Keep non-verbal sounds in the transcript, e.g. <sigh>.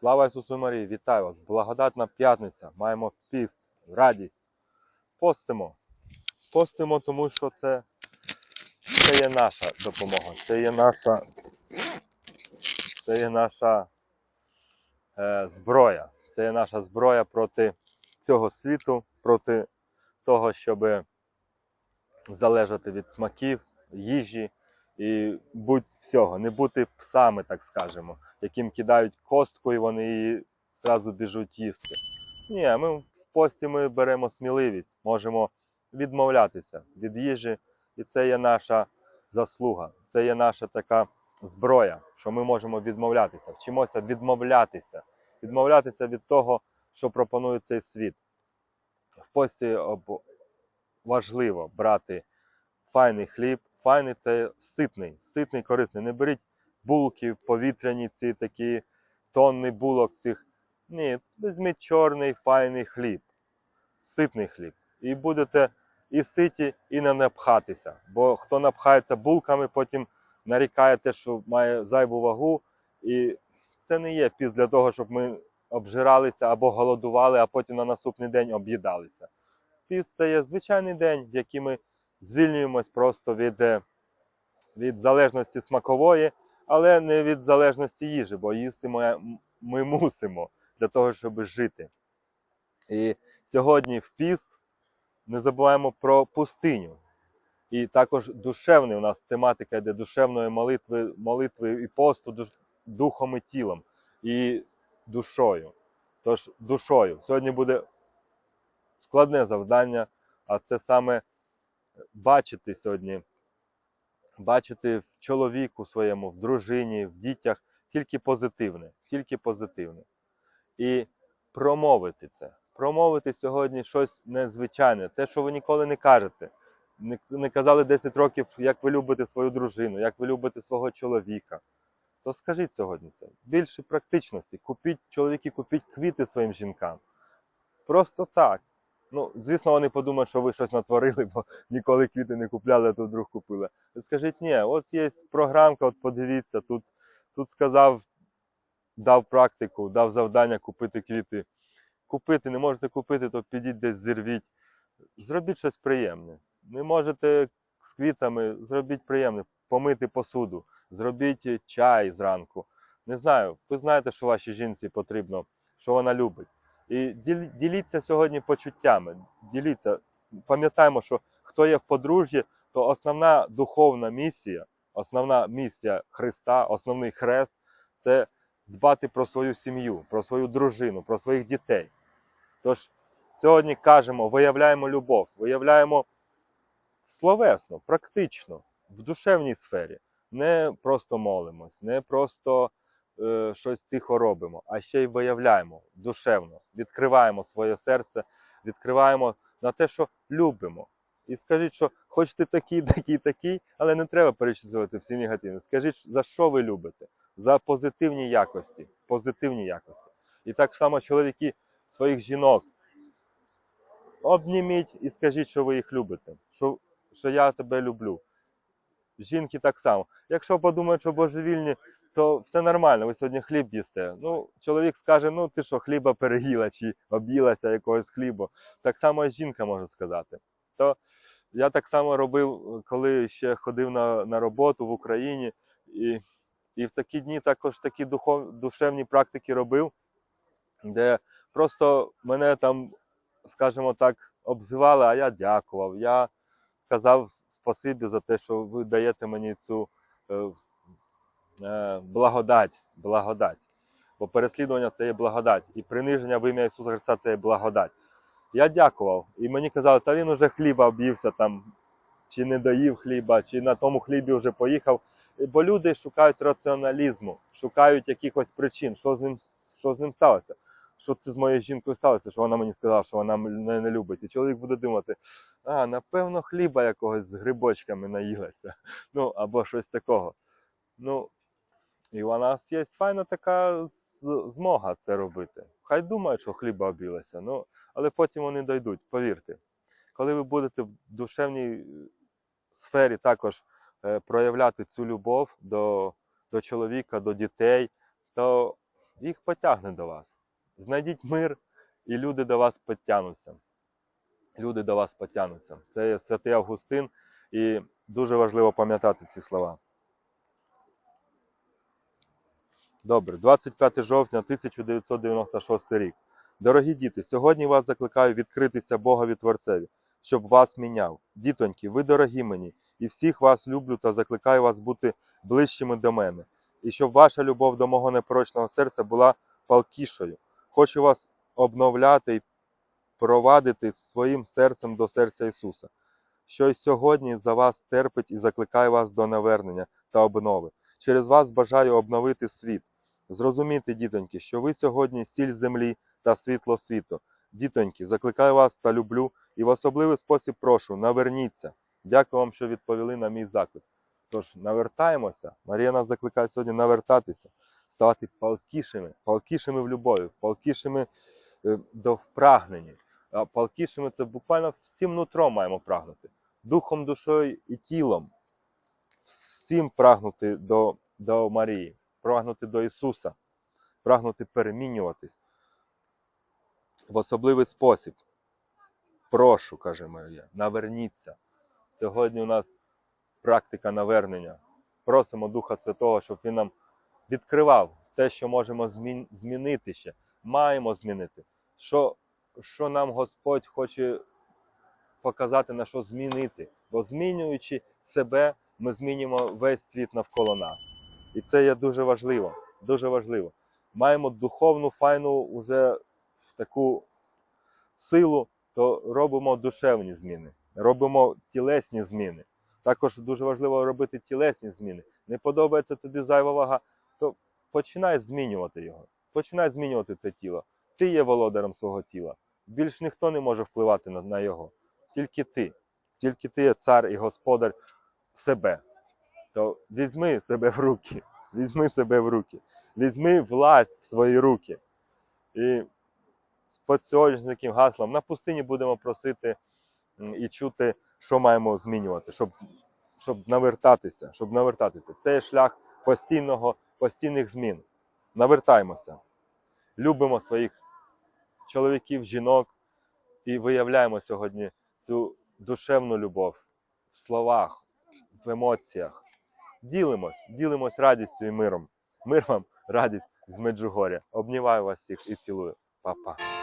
Слава Ісусу Марії, вітаю вас! Благодатна п'ятниця. Маємо піст, радість. Постимо. Постимо, тому що це, це є наша допомога. Це є наша, це є наша е, зброя. Це є наша зброя проти цього світу, проти того, щоб залежати від смаків, їжі і будь всього, не бути псами, так скажемо, яким кидають костку і вони її зразу біжуть їсти. Ні, ми в пості ми беремо сміливість, можемо відмовлятися від їжі, і це є наша заслуга, це є наша така зброя, що ми можемо відмовлятися. Вчимося відмовлятися, відмовлятися від того, що пропонує цей світ. В пості важливо брати файний хліб. Файний це ситний, ситний, корисний. Не беріть булки повітряні, ці такі тонни булок цих. Ні, візьміть чорний файний хліб, ситний хліб. І будете і ситі, і не напхатися. Бо хто напхається булками, потім нарікає те, що має зайву вагу. І це не є піс для того, щоб ми обжиралися або голодували, а потім на наступний день об'їдалися. Піс це є звичайний день, в який ми звільнюємось просто від, е, від залежності смакової, але не від залежності їжі, бо їсти ми, ми мусимо для того, щоб жити. І сьогодні в піст не забуваємо про пустиню. І також душевний у нас тематика йде душевної молитви, молитви і посту духом і тілом, і душою. Тож душою. Сьогодні буде складне завдання, а це саме бачити сьогодні, бачити в чоловіку своєму, в дружині, в дітях тільки позитивне, тільки позитивне. І промовити це. Промовити сьогодні щось незвичайне, те, що ви ніколи не кажете. Не, казали 10 років, як ви любите свою дружину, як ви любите свого чоловіка. То скажіть сьогодні це. Більше практичності. Купіть, чоловіки, купіть квіти своїм жінкам. Просто так. Ну, звісно, вони подумають, що ви щось натворили, бо ніколи квіти не купляли, а тут вдруг купили. Скажіть, ні, от є програмка, от подивіться, тут, тут сказав, дав практику, дав завдання купити квіти. Купити, не можете купити, то підіть десь зірвіть. Зробіть щось приємне. Не можете з квітами, зробіть приємне, помити посуду, зробіть чай зранку. Не знаю, ви знаєте, що вашій жінці потрібно, що вона любить. І діліться сьогодні почуттями. Діліться. Пам'ятаємо, що хто є в подружжі, то основна духовна місія, основна місія Христа, основний хрест це дбати про свою сім'ю, про свою дружину, про своїх дітей. Тож сьогодні кажемо, виявляємо любов, виявляємо словесно, практично, в душевній сфері. Не просто молимось, не просто е, щось тихо робимо, а ще й виявляємо душевно, відкриваємо своє серце, відкриваємо на те, що любимо. І скажіть, що хоч ти такий, <laughs> такий, такий, але не треба перечислювати всі негативні. Скажіть, за що ви любите? За позитивні якості. Позитивні якості. І так само чоловіки своїх жінок. Обніміть і скажіть, що ви їх любите, що, що я тебе люблю. Жінки так само. Якщо подумають, що божевільні, то все нормально, ви сьогодні хліб їсте. Ну, чоловік скаже, ну ти що, хліба переїла чи об'їлася якогось хлібу. Так само і жінка може сказати. То я так само робив, коли ще ходив на, на роботу в Україні, і, і в такі дні також такі духов, душевні практики робив, де просто мене там, скажімо так, обзивали, а я дякував. Я казав спасибі за те, що ви даєте мені цю е, е, благодать, благодать. Бо переслідування це є благодать. І приниження в ім'я Ісуса Христа це є благодать. Я дякував. І мені казали, та він уже хліба об'ївся там, чи не доїв хліба, чи на тому хлібі вже поїхав. Бо люди шукають раціоналізму, шукають якихось причин, що з ним, що з ним сталося. Що це з моєю жінкою сталося, що вона мені сказала, що вона мене не любить. І чоловік буде думати, а, напевно, хліба якогось з грибочками наїлася. <laughs> Ну, або щось такого. Ну, і у нас є файна така змога це робити. Хай думають, що хліба обілася, ну, але потім вони дойдуть, повірте. Коли ви будете в душевній е, сфері також е, проявляти цю любов до, до чоловіка, до дітей, то їх потягне до вас. Знайдіть мир, і люди до вас підтягнуться. Люди до вас потягнуться. Це святий Августин, і дуже важливо пам'ятати ці слова. Добре, 25 жовтня 1996 рік. Дорогі діти, сьогодні вас закликаю відкритися Богові Творцеві, щоб вас міняв. Дітоньки, ви дорогі мені, і всіх вас люблю та закликаю вас бути ближчими до мене, і щоб ваша любов до мого непорочного серця була палкішою. Хочу вас обновляти і провадити своїм серцем до серця Ісуса, що й сьогодні за вас терпить і закликає вас до навернення та обнови. Через вас бажаю обновити світ. Зрозумійте, дітоньки, що ви сьогодні сіль землі та світло світу. Дітоньки, закликаю вас та люблю і в особливий спосіб прошу, наверніться. Дякую вам, що відповіли на мій заклик. Тож навертаємося. Марія нас закликає сьогодні навертатися, ставати палкішими, палкішими в любові, палкішими е, до впрагнення. А палкішими це буквально всім нутром маємо прагнути. Духом, душою і тілом. Всім прагнути до, до Марії, прагнути до Ісуса, прагнути перемінюватись в особливий спосіб. Прошу, каже Марія, наверніться. Сьогодні у нас практика навернення. Просимо Духа Святого, щоб Він нам відкривав те, що можемо змінити ще, маємо змінити. Що, що нам Господь хоче показати, на що змінити. Бо змінюючи себе, ми змінюємо весь світ навколо нас. І це є дуже важливо. Дуже важливо. Маємо духовну, файну уже таку силу, то робимо душевні зміни, робимо тілесні зміни. Також дуже важливо робити тілесні зміни. Не подобається тобі зайва вага, то починай змінювати його. Починай змінювати це тіло. Ти є володарем свого тіла. Більш ніхто не може впливати на, на його. Тільки ти. Тільки ти є цар і господар себе. То візьми себе в руки. Візьми себе в руки. Візьми власть в свої руки. І під сьогоднішнім гаслом на пустині будемо просити і чути, що маємо змінювати, щоб, щоб навертатися, щоб навертатися. Це є шлях постійного, постійних змін. Навертаємося. Любимо своїх чоловіків, жінок і виявляємо сьогодні цю душевну любов в словах, в емоціях. Ділимось, ділимось радістю і миром. Мир вам, радість з Меджугоря. Обнімаю вас всіх і цілую. Па-па.